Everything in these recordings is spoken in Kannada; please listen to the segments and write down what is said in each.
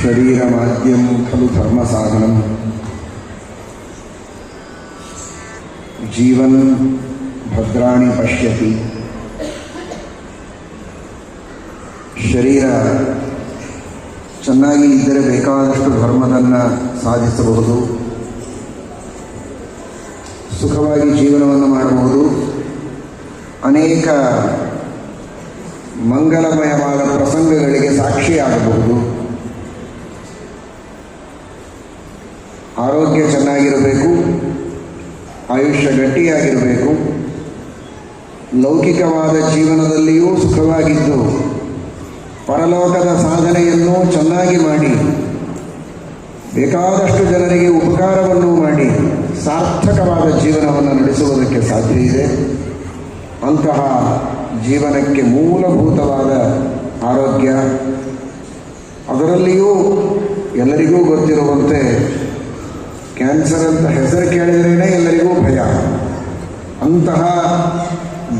शरीरमाद्यं खलु धर्मसाधनं जीवन् ಭದ್ರಾಣಿ ಪಶ್ಯತಿ ಶರೀರ ಚೆನ್ನಾಗಿ ಇದ್ದರೆ ಬೇಕಾದಷ್ಟು ಧರ್ಮದನ್ನು ಸಾಧಿಸಬಹುದು ಸುಖವಾಗಿ ಜೀವನವನ್ನು ಮಾಡಬಹುದು ಅನೇಕ ಮಂಗಲಮಯವಾದ ಪ್ರಸಂಗಗಳಿಗೆ ಸಾಕ್ಷಿಯಾಗಬಹುದು ಆರೋಗ್ಯ ಚೆನ್ನಾಗಿರಬೇಕು, ಆಯುಷ್ಯ ಗಟ್ಟಿಯಾಗಿರಬೇಕು, ಲೌಕಿಕವಾದ ಜೀವನದಲ್ಲಿಯೂ ಸುಖವಾಗಿದ್ದು, ಪರಲೋಕದ ಸಾಧನೆಯನ್ನು ಚೆನ್ನಾಗಿ ಮಾಡಿ, ಬೇಕಾದಷ್ಟು ಜನರಿಗೆ ಉಪಕಾರವನ್ನು ಮಾಡಿ, ಸಾರ್ಥಕವಾದ ಜೀವನವನ್ನು ನಡೆಸುವುದಕ್ಕೆ ಸಾಧ್ಯ ಇದೆ. ಅಂತಹ ಜೀವನಕ್ಕೆ ಮೂಲಭೂತವಾದ ಆರೋಗ್ಯ, ಅದರಲ್ಲಿಯೂ ಎಲ್ಲರಿಗೂ ಗೊತ್ತಿರುವಂತೆ ಕ್ಯಾನ್ಸರ್ ಅಂತ ಹೆಸರು ಕೇಳಿದ್ರೇ ಎಲ್ಲರಿಗೂ ಭಯ. ಅಂತಹ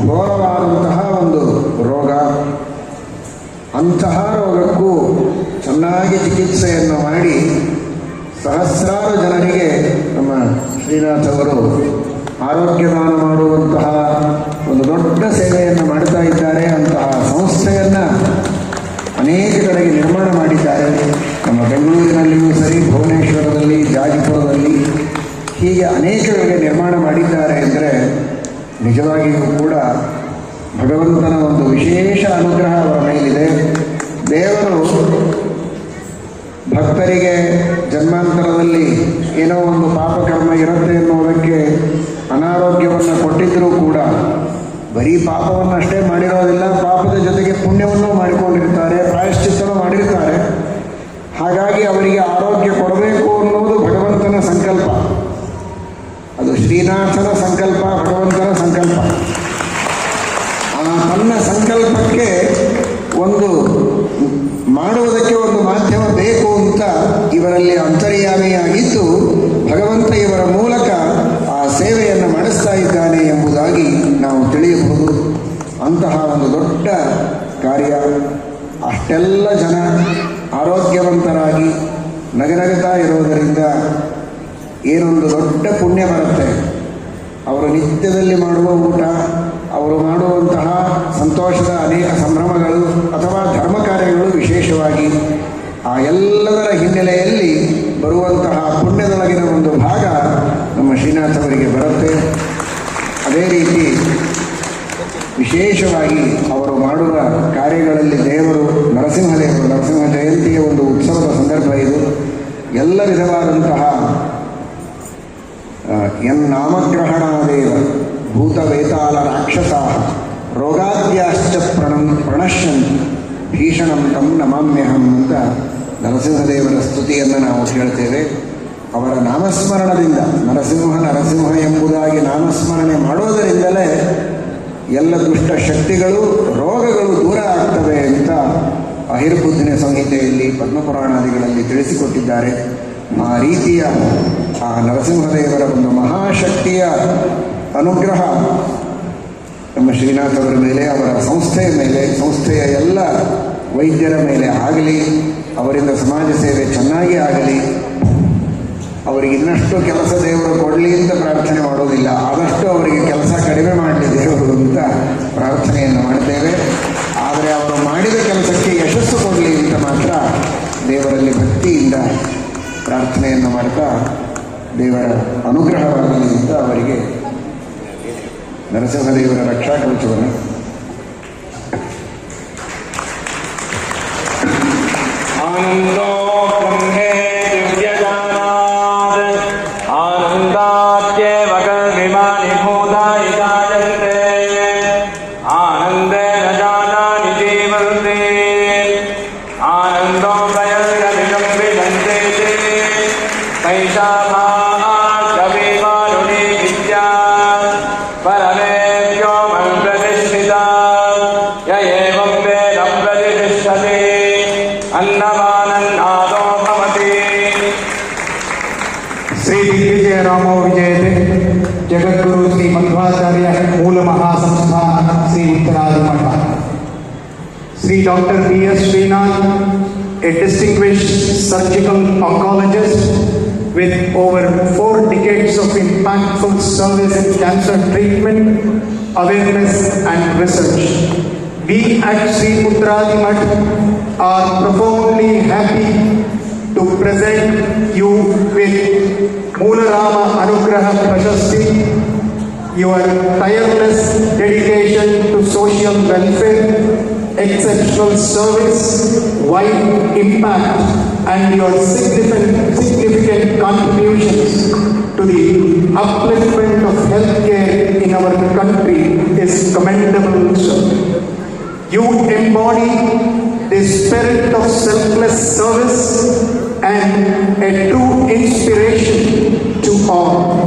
ಘೋರವಾದಂತಹ ಒಂದು ರೋಗ. ಅಂತಹ ರೋಗಕ್ಕೂ ಚೆನ್ನಾಗಿ ಚಿಕಿತ್ಸೆಯನ್ನು ಮಾಡಿ ಸಹಸ್ರಾರು ಜನರಿಗೆ ನಮ್ಮ ಶ್ರೀನಾಥ್ ಅವರು ಆರೋಗ್ಯದಾನ ಮಾಡುವಂತಹ ಒಂದು ದೊಡ್ಡ ಸೇವೆಯನ್ನು ಮಾಡ್ತಾ ಇದ್ದಾರೆ. ಅಂತಹ ಸಂಸ್ಥೆಯನ್ನು ಅನೇಕ ಕಡೆಗೆ ನಿರ್ಮಾಣ ಮಾಡಿದ್ದಾರೆ. ಹೀಗೆ ಅನೇಕ ನಿರ್ಮಾಣ ಮಾಡಿದ್ದಾರೆ ಅಂದರೆ ನಿಜವಾಗಿಯೂ ಕೂಡ ಭಗವಂತನ ಒಂದು ವಿಶೇಷ ಅನುಗ್ರಹ ಅವರ ಮೇಲಿದೆ. ದೇವರು ಭಕ್ತರಿಗೆ ಜನ್ಮಾಂತರದಲ್ಲಿ ಏನೋ ಒಂದು ಪಾಪಕರ್ಮ ಇರುತ್ತೆ ಎನ್ನುವುದಕ್ಕೆ ಅನಾರೋಗ್ಯವನ್ನು ಕೊಟ್ಟಿದ್ದರೂ ಕೂಡ ಬರೀ ಪಾಪವನ್ನಷ್ಟೇ ಮಾಡಿರೋದಿಲ್ಲ, ಪಾಪದ ಜೊತೆಗೆ ಪುಣ್ಯವನ್ನು ಇದ್ದಾನೆ ಎಂಬುದಾಗಿ ನಾವು ತಿಳಿಯಬಹುದು. ಅಂತಹ ಒಂದು ದೊಡ್ಡ ಕಾರ್ಯ. ಅಷ್ಟೆಲ್ಲ ಜನ ಆರೋಗ್ಯವಂತರಾಗಿ ನಗನಗತಾ ಇರೋದರಿಂದ ಏನೊಂದು ದೊಡ್ಡ ಪುಣ್ಯ ಬರುತ್ತೆ. ಅವರು ನಿತ್ಯದಲ್ಲಿ ಮಾಡುವ ಊಟ, ಅವರು ಮಾಡುವಂತಹ ಸಂತೋಷದ ಅನೇಕ ಸಂಭ್ರಮಗಳು ಅಥವಾ ಧರ್ಮ ಕಾರ್ಯಗಳು ವಿಶೇಷವಾಗಿ ಆ ಎಲ್ಲದರ ಹಿನ್ನೆಲೆಯಲ್ಲಿ ಬರುವಂತಹ ಪುಣ್ಯದೊಳಗಿನ ಒಂದು ಭಾಗ ನಮ್ಮ ಶ್ರೀನಾಥ್ ಅವರಿಗೆ ಬರುತ್ತೆ. ಅದೇ ರೀತಿ ವಿಶೇಷವಾಗಿ ಅವರು ಮಾಡುವ ಕಾರ್ಯಗಳಲ್ಲಿ ದೇವರು ನರಸಿಂಹದೇವರು ನರಸಿಂಹ ಜಯಂತಿಯ ಒಂದು ಉತ್ಸವದ ಸಂದರ್ಭ ಇದು. ಎಲ್ಲ ವಿಧವಾದಂತಹ ಭೂತ ಭೂತವೇತಾಲ ರಾಕ್ಷಸ, ರೋಗಾದ್ಯಾಶ್ಚ ಪ್ರಣಂ, ಪ್ರಣಶ್ಯಂತಿ, ಭೀಷಣಂ ತಂ ನಮಾಮ್ಯಹಂ ಅಂತ ನರಸಿಂಹದೇವರ ಸ್ತುತಿಯನ್ನು ನಾವು ಕೇಳ್ತೇವೆ. ಅವರ ನಾಮಸ್ಮರಣದಿಂದ, ನರಸಿಂಹ ನರಸಿಂಹ ಎಂಬುದಾಗಿ ನಾಮಸ್ಮರಣೆ ಮಾಡೋದರಿಂದಲೇ ಎಲ್ಲ ದುಷ್ಟ ಶಕ್ತಿಗಳು, ರೋಗಗಳು ದೂರ ಆಗ್ತವೆ ಅಂತ ಅಹಿರ್ಬುದ್ಧಿನ ಸಂಹಿತೆಯಲ್ಲಿ ಪದ್ಮಪುರಾಣಾದಿಗಳಲ್ಲಿ ತಿಳಿಸಿಕೊಟ್ಟಿದ್ದಾರೆ. ಆ ರೀತಿಯ ಆ ನರಸಿಂಹದೇವರ ಒಂದು ಮಹಾಶಕ್ತಿಯ ಅನುಗ್ರಹ ನಮ್ಮ ಶ್ರೀನಾಥ್ ಅವರ ಮೇಲೆ, ಅವರ ಸಂಸ್ಥೆಯ ಮೇಲೆ, ಸಂಸ್ಥೆಯ ಎಲ್ಲ ವೈದ್ಯರ ಮೇಲೆ ಆಗಲಿ, ಅವರಿಂದ ಸಮಾಜ ಸೇವೆ ಚೆನ್ನಾಗಿ ಆಗಲಿ ಅವರಿಗೆ ಇನ್ನಷ್ಟು ಕೆಲಸ ದೇವರು ಕೊಡಲಿ ಅಂತ ಪ್ರಾರ್ಥನೆ ಮಾಡೋದಿಲ್ಲ. ಆದಷ್ಟು ಅವರಿಗೆ ಕೆಲಸ ಕಡಿಮೆ ಮಾಡಲಿ ದೇವರು ಅಂತ ಪ್ರಾರ್ಥನೆಯನ್ನು ಮಾಡ್ತೇವೆ. ಆದರೆ ಅವರು ಮಾಡಿದ ಕೆಲಸಕ್ಕೆ ಯಶಸ್ಸು ಕೊಡಲಿ ಅಂತ ಮಾತ್ರ ದೇವರಲ್ಲಿ ಭಕ್ತಿಯಿಂದ ಪ್ರಾರ್ಥನೆಯನ್ನು ಮಾಡ್ತಾ ದೇವರ ಅನುಗ್ರಹವಾಗಲಿ ಅಂತ ಅವರಿಗೆ ನರಸಿಂಹದೇವರ ರಕ್ಷಾ ಕವಚವನ್ನು doctor B S Srinath a distinguished surgical oncologist with over four decades of impactful service in cancer treatment, awareness, and research. We at Sri Mutt are profoundly happy to present you with Moolarama Anugraha Prashasti, your tireless dedication to social welfare, exceptional service, wide impact, and your significant, significant contributions to the upliftment of healthcare in our country is commendable, sir. You embody the spirit of selfless service and a true inspiration to all.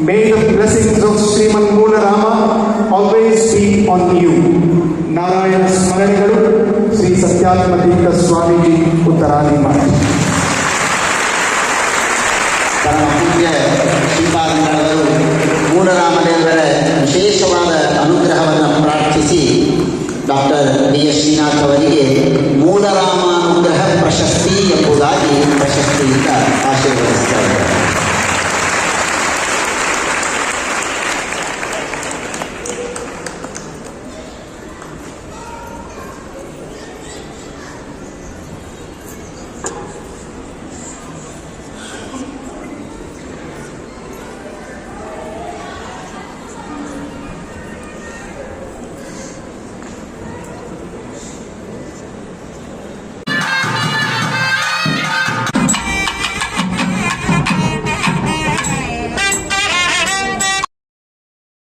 May the blessings of Sriman Moolarama always be on you. Narayana ಸ್ಮರಣೆಗಳು Shri Satyatmatirtha Swamiji Uttaradi ಮಾಡಿ ಶ್ರೀ ಪೂಜ್ಯ ಶ್ರೀಪಾದಂಗಳವರು ಮೂಲರಾಮದೇವರ ವಿಶೇಷವಾದ ಅನುಗ್ರಹವನ್ನು ಪ್ರಾರ್ಥಿಸಿ ಡಾಕ್ಟರ್ ಡಿ ಎಸ್ ಶ್ರೀನಾಥ್ ಅವರಿಗೆ ಮೂಲರಾಮಾನುಗ್ರಹ ಪ್ರಶಸ್ತಿ ಎಂಬುದಾಗಿ ಪ್ರಶಸ್ತಿಯಿಂದ